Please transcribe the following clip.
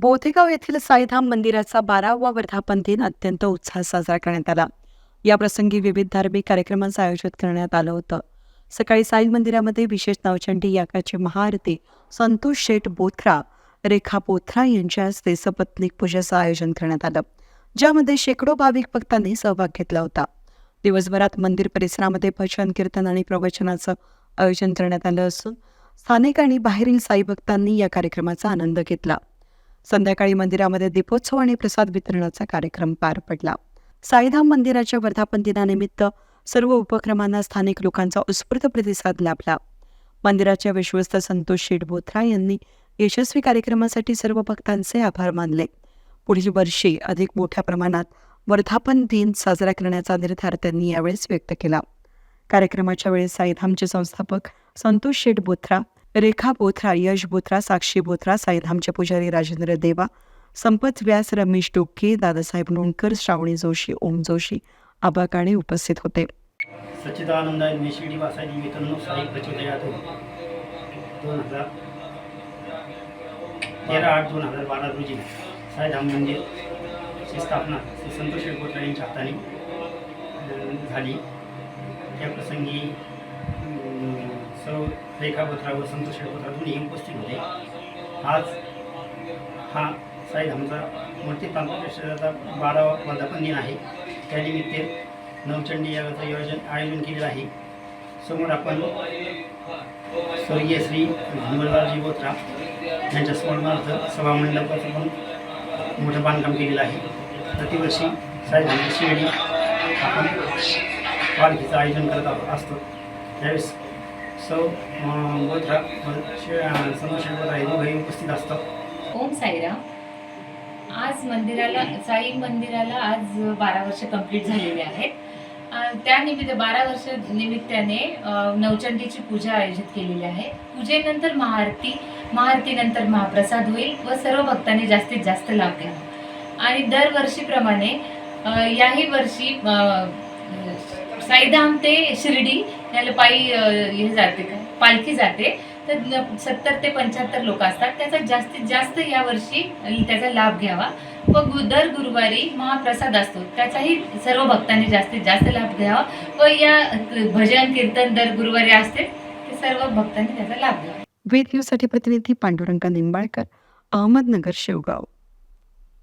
बोथेगाव येथील साईधाम मंदिराचा बारावा वर्धापन दिन अत्यंत उत्साहात साजरा करण्यात आला. या प्रसंगी विविध धार्मिक कार्यक्रमांचं आयोजित करण्यात आलं होतं. सकाळी साई मंदिरामध्ये विशेष नवचंडी याकाची महाआरती संतोष शेठ बोथरा रेखा बोथरा यांच्या हस्ते सपत्निक पूजेचं आयोजन करण्यात आलं. ज्यामध्ये शेकडो भाविक भक्तांनी सहभाग घेतला होता. दिवसभरात मंदिर परिसरामध्ये भजन कीर्तन आणि प्रवचनाचं आयोजन करण्यात आलं असून स्थानिक आणि बाहेरील साई भक्तांनी या कार्यक्रमाचा आनंद घेतला. संध्याकाळी मंदिरामध्ये दीपोत्सव आणि प्रसाद वितरणाचा कार्यक्रम पार पडला. साईधाम मंदिराच्या वर्धापन दिनानिमित्त सर्व उपक्रमांना स्थानिक लोकांचा उत्स्फूर्त प्रतिसाद लाभला. मंदिराच्या विश्वस्त संतोष शेठ बोथरा यांनी यशस्वी कार्यक्रमासाठी सर्व भक्तांचे आभार मानले. पुढील वर्षी अधिक मोठ्या प्रमाणात वर्धापन दिन साजरा करण्याचा निर्धार त्यांनी यावेळेस व्यक्त केला. कार्यक्रमाच्या वेळेस साईधामचे संस्थापक संतोष शेठ बोथरा रेखा बोथरा यश बोथरा साक्षी बोथरा साईधामचे पुजारी राजेंद्र देवा संपत व्यास रमेश डोके दादासाहेब लोणकर श्रावणी जोशी ओम जोशी आबा काणे उपस्थित होते. सच्चिदानंद मिश्री वासाजी मित्रांनो साई प्रचोदयात दोन हजार तेरा आठ दोन हजार बारा रोजी साईधाम मंदिरची स्थापना श्री संतोष शेळकोत्रा यांच्या हाताने झाली. त्या प्रसंगी रेखा बोथरा व संतोष शेळकोत्रा दोन्ही उपस्थित होते. आज हा साईधामचा मूर्ती प्रांतशाचा बारावा वर्धापन दिन आहे. त्यानिमित्त नवचंडी यागाचं आयोजन आयोजन केलेलं आहे. समोर आपण स्वर्गीय श्री धनवरदासजी बोत्रा यांच्या स्मरणार्थ सभामंडपाचं पण मोठं बांधकाम केलेलं आहे. प्रतिवर्षी साईधामची शिर्डी आपण पालखीचं आयोजन करत असतो. त्यावेळेस सौ अं, बोथरा उपस्थित असतात ओम साईराम। आज मंदिराला साई मंदिराला आज बारा वर्ष कंप्लीट झालेली आहेत. त्यानिमित्त बारा वर्ष निमित्ताने नवचंडीची पूजा आयोजित केलेली आहे. पूजेनंतर महाआरती महाआरतीनंतर महाप्रसाद होईल व सर्व भक्तांनी जास्तीत जास्त लाभ घ्यावा. आणि दरवर्षीप्रमाणे याही वर्षी साईधाम ते शिर्डी याला पायी हे जाते का? पालखी जाते. तर सत्तर ते पंच्याहत्तर लोक असतात. त्याचा जास्तीत जास्त यावर्षी त्याचा लाभ घ्यावा. व दर गुरुवारी महाप्रसाद असतो. त्याचाही सर्व भक्तांनी जास्तीत जास्त लाभ घ्यावा. व या भजन कीर्तन दर गुरुवारी असते ते सर्व भक्तांनी त्याचा लाभ घ्यावा. वेद न्यूजसाठी प्रतिनिधी पांडुरंग निंबाळकर अहमदनगर शेवगाव.